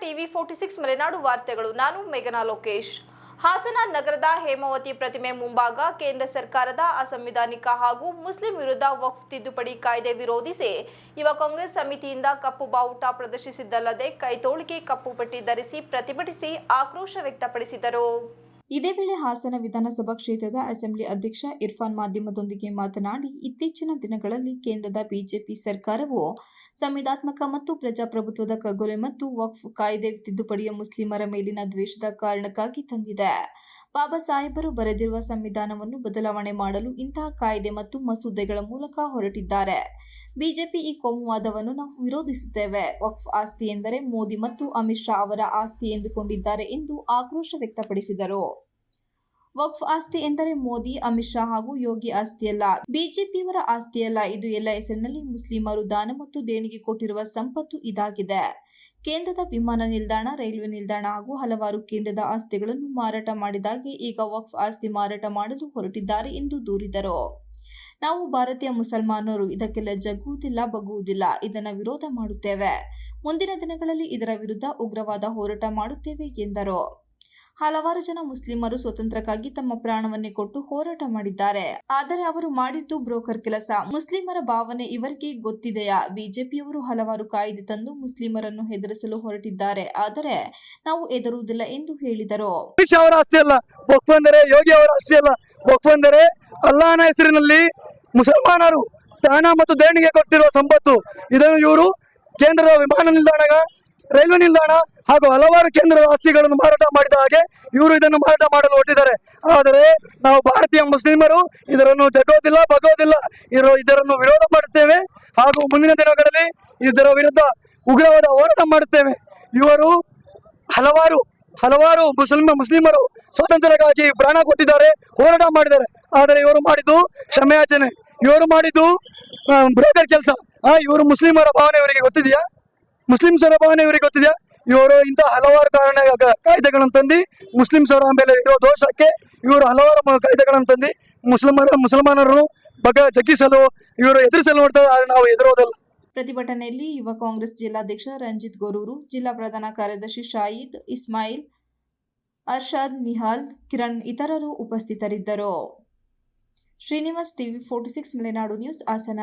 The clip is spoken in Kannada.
ಟಿವಿ ಫೋರ್ಟಿ ಸಿಕ್ಸ್ ಮಲೆನಾಡು ವಾರ್ತೆಗಳು. ನಾನು ಮೇಘನಾ ಲೋಕೇಶ್. ಹಾಸನ ನಗರದ ಹೇಮಾವತಿ ಪ್ರತಿಮೆ ಮುಂಭಾಗ ಕೇಂದ್ರ ಸರ್ಕಾರದ ಅಸಂವಿಧಾನಿಕ ಹಾಗೂ ಮುಸ್ಲಿಂ ವಿರುದ್ಧ ವಕ್ಫ್ ತಿದ್ದುಪಡಿ ಕಾಯ್ದೆ ವಿರೋಧಿಸಿ ಯುವ ಕಾಂಗ್ರೆಸ್ ಸಮಿತಿಯಿಂದ ಕಪ್ಪು ಬಾವುಟ ಪ್ರದರ್ಶಿಸಿದ್ದಲ್ಲದೆ ಕೈತೋಳಿಗೆ ಕಪ್ಪು ಪಟ್ಟಿ ಧರಿಸಿ ಪ್ರತಿಭಟಿಸಿ ಆಕ್ರೋಶ ವ್ಯಕ್ತಪಡಿಸಿದರು. ಇದೇ ವೇಳೆ ಹಾಸನ ವಿಧಾನಸಭಾ ಕ್ಷೇತ್ರದ ಅಸೆಂಬ್ಲಿ ಅಧ್ಯಕ್ಷ ಇರ್ಫಾನ್ ಮಾಧ್ಯಮದೊಂದಿಗೆ ಮಾತನಾಡಿ, ಇತ್ತೀಚಿನ ದಿನಗಳಲ್ಲಿ ಕೇಂದ್ರದ ಬಿಜೆಪಿ ಸರ್ಕಾರವು ಸಂವಿಧಾತ್ಮಕ ಮತ್ತು ಪ್ರಜಾಪ್ರಭುತ್ವದ ಕಗ್ಗೊಲೆ ಮತ್ತು ವಕ್ಫ್ ಕಾಯ್ದೆ ತಿದ್ದುಪಡಿಯ ಮುಸ್ಲಿಮರ ಮೇಲಿನ ದ್ವೇಷದ ಕಾರಣಕ್ಕಾಗಿ ತಂದಿದೆ. ಬಾಬಾ ಸಾಹೇಬರು ಬರೆದಿರುವ ಸಂವಿಧಾನವನ್ನು ಬದಲಾವಣೆ ಮಾಡಲು ಇಂತಹ ಕಾಯ್ದೆ ಮತ್ತು ಮಸೂದೆಗಳ ಮೂಲಕ ಹೊರಟಿದ್ದಾರೆ. ಬಿಜೆಪಿ ಈ ಕೋಮುವಾದವನ್ನು ನಾವು ವಿರೋಧಿಸುತ್ತೇವೆ. ವಕ್ಫ್ ಆಸ್ತಿ ಎಂದರೆ ಮೋದಿ ಮತ್ತು ಅಮಿತ್ ಶಾ ಅವರ ಆಸ್ತಿ ಎಂದುಕೊಂಡಿದ್ದಾರೆ ಎಂದು ಆಕ್ರೋಶ ವ್ಯಕ್ತಪಡಿಸಿದರು. ವಕ್ಫ್ ಆಸ್ತಿ ಎಂದರೆ ಮೋದಿ, ಅಮಿತ್ ಶಾ ಹಾಗೂ ಯೋಗಿ ಆಸ್ತಿಯಲ್ಲ. ಬಿಜೆಪಿಯವರ ಆಸ್ತಿಯಲ್ಲ. ಇದು ಎಲ್ಲ ಹೆಸರಿನಲ್ಲಿ ಮುಸ್ಲಿಮರು ದಾನ ಮತ್ತು ದೇಣಿಗೆ ಕೊಟ್ಟಿರುವ ಸಂಪತ್ತು ಇದಾಗಿದೆ. ಕೇಂದ್ರದ ವಿಮಾನ ನಿಲ್ದಾಣ, ರೈಲ್ವೆ ನಿಲ್ದಾಣ ಹಾಗೂ ಹಲವಾರು ಕೇಂದ್ರದ ಆಸ್ತಿಗಳನ್ನು ಮಾರಾಟ ಮಾಡಿದಾಗೆ ಈಗ ವಕ್ಫ್ ಆಸ್ತಿ ಮಾರಾಟ ಮಾಡಲು ಹೊರಟಿದ್ದಾರೆ ಎಂದು ದೂರಿದರು. ನಾವು ಭಾರತೀಯ ಮುಸಲ್ಮಾನರು, ಇದಕ್ಕೆಲ್ಲ ಜಗ್ಗುವುದಿಲ್ಲ, ಬಗ್ಗುವುದಿಲ್ಲ, ಇದನ್ನು ವಿರೋಧ ಮಾಡುತ್ತೇವೆ. ಮುಂದಿನ ದಿನಗಳಲ್ಲಿ ಇದರ ವಿರುದ್ಧ ಉಗ್ರವಾದ ಹೋರಾಟ ಮಾಡುತ್ತೇವೆ ಎಂದರು. ಹಲವಾರು ಜನ ಮುಸ್ಲಿಮರು ಸ್ವತಂತ್ರಕ್ಕಾಗಿ ತಮ್ಮ ಪ್ರಾಣವನ್ನೇ ಕೊಟ್ಟು ಹೋರಾಟ ಮಾಡಿದ್ದಾರೆ. ಆದರೆ ಅವರು ಮಾಡಿದ್ದು ಬ್ರೋಕರ್ ಕೆಲಸ. ಮುಸ್ಲಿಮರ ಭಾವನೆ ಇವರಿಗೆ ಗೊತ್ತಿದೆಯಾ? ಬಿಜೆಪಿಯವರು ಹಲವಾರು ಕಾಯ್ದೆ ತಂದು ಮುಸ್ಲಿಮರನ್ನು ಹೆದರಿಸಲು ಹೊರಟಿದ್ದಾರೆ. ಆದರೆ ನಾವು ಹೆದರುವುದಿಲ್ಲ ಎಂದು ಹೇಳಿದರು. ಅಲ್ಲ. ಯೋಗಿ ಅವರ ಅಲ್ಲ. ಅಲ್ಲಾನ ಹೆಸರಿನಲ್ಲಿ ಮುಸಲ್ಮಾನರು ಪ್ರಾಣ ಮತ್ತು ದೇಣಿಗೆ ಕೊಟ್ಟಿರುವ ಸಂಪತ್ತು. ಇದನ್ನು ಇವರು ಕೇಂದ್ರದ ವಿಮಾನ ನಿಲ್ದಾಣ ರೈಲ್ವೆ ನಿಲ್ದಾಣ ಹಾಗೂ ಹಲವಾರು ಕೇಂದ್ರದ ಆಸ್ತಿಗಳನ್ನು ಮಾರಾಟ ಮಾಡಿದ ಹಾಗೆ ಇವರು ಇದನ್ನು ಮಾರಾಟ ಮಾಡಲು ಹೊಟ್ಟಿದ್ದಾರೆ ಆದರೆ ನಾವು ಭಾರತೀಯ ಮುಸ್ಲಿಮರು ಇದರನ್ನು ಜಗೋದಿಲ್ಲ, ಬಗೋದಿಲ್ಲ. ಇದರನ್ನು ವಿರೋಧ ಮಾಡುತ್ತೇವೆ. ಹಾಗೂ ಮುಂದಿನ ದಿನಗಳಲ್ಲಿ ಇದರ ವಿರುದ್ಧ ಉಗ್ರವಾದ ಹೋರಾಟ ಮಾಡುತ್ತೇವೆ. ಇವರು ಹಲವಾರು ಹಲವಾರು ಮುಸ್ಲಿಮ, ಮುಸ್ಲಿಮರು ಸ್ವಾತಂತ್ರ್ಯಕ್ಕಾಗಿ ಪ್ರಾಣ ಕೊಟ್ಟಿದ್ದಾರೆ, ಹೋರಾಟ ಮಾಡಿದ್ದಾರೆ. ಆದರೆ ಇವರು ಮಾಡಿದ್ದು ಕ್ಷಮೆಯಾಚನೆ. ಇವರು ಮಾಡಿದ್ದು ಬ್ರೋಕರ್ ಕೆಲಸ. ಇವರು ಮುಸ್ಲಿಮರ ಭಾವನೆ ಇವರಿಗೆ ಗೊತ್ತಿದೆಯಾ? ಮುಸ್ಲಿಮ್ಸರ ಭಾವನೆ ಇವರಿಗೆ ಗೊತ್ತಿದೆ ಇವರು ಇಂಥ ಹಲವಾರು ಕಾರಣ ಕಾಯ್ದೆಗಳನ್ನು ತಂದು ಸೌರ ಮೇಲೆ ಇರೋ ದೋಷಕ್ಕೆ ಇವರು ಹಲವಾರು ಕಾಯ್ದೆಗಳನ್ನು ತಂದು ಮುಸ್ಲಿಮರ, ಮುಸಲ್ಮಾನರನ್ನು ಬಗ್ಗೆ ಜಗ್ಗಿಸಲು ಇವರು ಎದುರಿಸಲು ನೋಡ್ತಾರೆ ನಾವು ಎದುರೋದಲ್ಲ. ಪ್ರತಿಭಟನೆಯಲ್ಲಿ ಯುವ ಕಾಂಗ್ರೆಸ್ ಜಿಲ್ಲಾಧ್ಯಕ್ಷ ರಂಜಿತ್ ಗೊರೂರು, ಜಿಲ್ಲಾ ಪ್ರಧಾನ ಕಾರ್ಯದರ್ಶಿ ಶಾಯಿದ್ ಇಸ್ಮಾಯಿಲ್, ಅರ್ಷಾದ್ ನಿಹಾಲ್, ಕಿರಣ್ ಇತರರು ಉಪಸ್ಥಿತರಿದ್ದರು. Srinivas TV forty six, Malenadu news, Hassan.